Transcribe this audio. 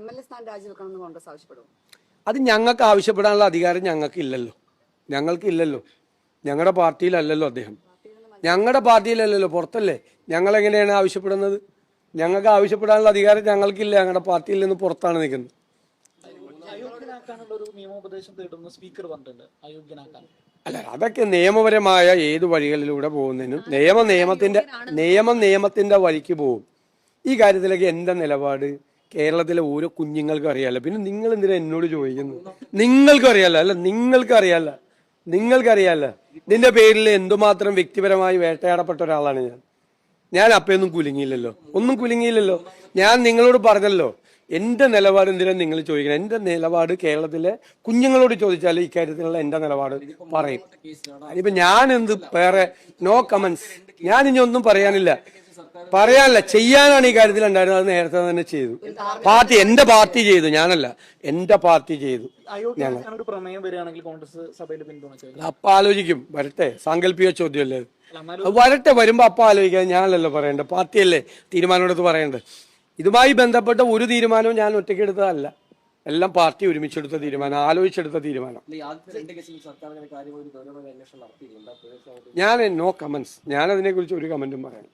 M L A സ്ഥാനം രാജിവെക്കണമെന്ന് കോൺഗ്രസ് ആവശ്യപ്പെടും അത് ഞങ്ങൾക്ക് ആവശ്യപ്പെടാനുള്ള അധികാരം ഞങ്ങൾക്ക് ഇല്ലല്ലോ ഞങ്ങൾക്ക് ഇല്ലല്ലോ ഞങ്ങളുടെ പാർട്ടിയിലല്ലല്ലോ അദ്ദേഹം. ഞങ്ങളുടെ പാർട്ടിയിലല്ലല്ലോ. പുറത്തല്ലേ? ഞങ്ങൾ എങ്ങനെയാണ് ആവശ്യപ്പെടുന്നത്? ഞങ്ങൾക്ക് ആവശ്യപ്പെടാനുള്ള അധികാരം ഞങ്ങൾക്കില്ല. ഞങ്ങളുടെ പാർട്ടിയിൽ നിന്ന് പുറത്താണ് നിൽക്കുന്നത്. അയോഗ്യനാക്കാനുള്ള ഒരു നിയമോപദേശം തേടുന്ന സ്പീക്കർ പറഞ്ഞിട്ടുണ്ട്. അയോഗ്യനാക്കാൻ. അല്ല അതൊക്കെ നിയമപരമായ ഏത് വഴികളിലൂടെ പോകുന്നതിനും നിയമ നിയമത്തിന്റെ നിയമ നിയമത്തിന്റെ വഴിക്ക് പോകും. ഈ കാര്യത്തിലേക്ക് എന്റെ നിലപാട്? കേരളത്തിലെ ഓരോ കുഞ്ഞുങ്ങൾക്കും അറിയാലോ. പിന്നെ നിങ്ങൾ എന്തിനാ എന്നോട് ചോദിക്കുന്നു? നിങ്ങൾക്കും അറിയാല്ല അല്ല നിങ്ങൾക്ക് നിങ്ങൾക്കറിയാമല്ലോ നിന്റെ പേരിൽ എന്തുമാത്രം വ്യക്തിപരമായി വേട്ടയാടപ്പെട്ട ഒരാളാണ് ഞാൻ. ഞാൻ അപ്പയൊന്നും കുലുങ്ങിയില്ലല്ലോ. ഒന്നും കുലുങ്ങിയില്ലല്ലോ. ഞാൻ നിങ്ങളോട് പറഞ്ഞല്ലോ. എന്റെ നിലപാട് എന്തിനാ നിങ്ങൾ ചോദിക്കണം എന്റെ നിലപാട് കേരളത്തിലെ കുഞ്ഞുങ്ങളോട് ചോദിച്ചാൽ ഇക്കാര്യത്തിലുള്ള എന്റെ നിലപാട് പറയും. ഇനിയിപ്പോ ഞാൻ എന്ത് വേറെ? നോ കമന്റ്സ് ഞാൻ ഇനി ഒന്നും പറയാനില്ല. പറയാനില്ല ചെയ്യാനാണ് ഈ കാര്യത്തിൽ ഉണ്ടായിരുന്നത്. അത് നേരത്തെ തന്നെ ചെയ്തു. പാർട്ടി എന്റെ പാർട്ടി ചെയ്തു. ഞാനല്ല എന്റെ പാർട്ടി ചെയ്തു. ഞങ്ങൾ. അപ്പൊ ആലോചിക്കും. വരട്ടെ സാങ്കല്പിക ചോദ്യമല്ലേ വരട്ടെ വരുമ്പോ അപ്പൊ ആലോചിക്കാൻ ഞാനല്ലല്ലോ പറയണ്ടേ പാർട്ടിയല്ലേ തീരുമാനമെടുത്ത് പറയണ്ടേ ഇതുമായി ബന്ധപ്പെട്ട ഒരു തീരുമാനവും ഞാൻ ഒറ്റയ്ക്ക് എടുത്തതല്ല എല്ലാം പാർട്ടി ഒരുമിച്ചെടുത്ത തീരുമാനം ആലോചിച്ചെടുത്ത തീരുമാനം. ഞാൻ നോ കമന്റ്സ് ഞാൻ അതിനെ കുറിച്ച് ഒരു കമന്റും പറയാം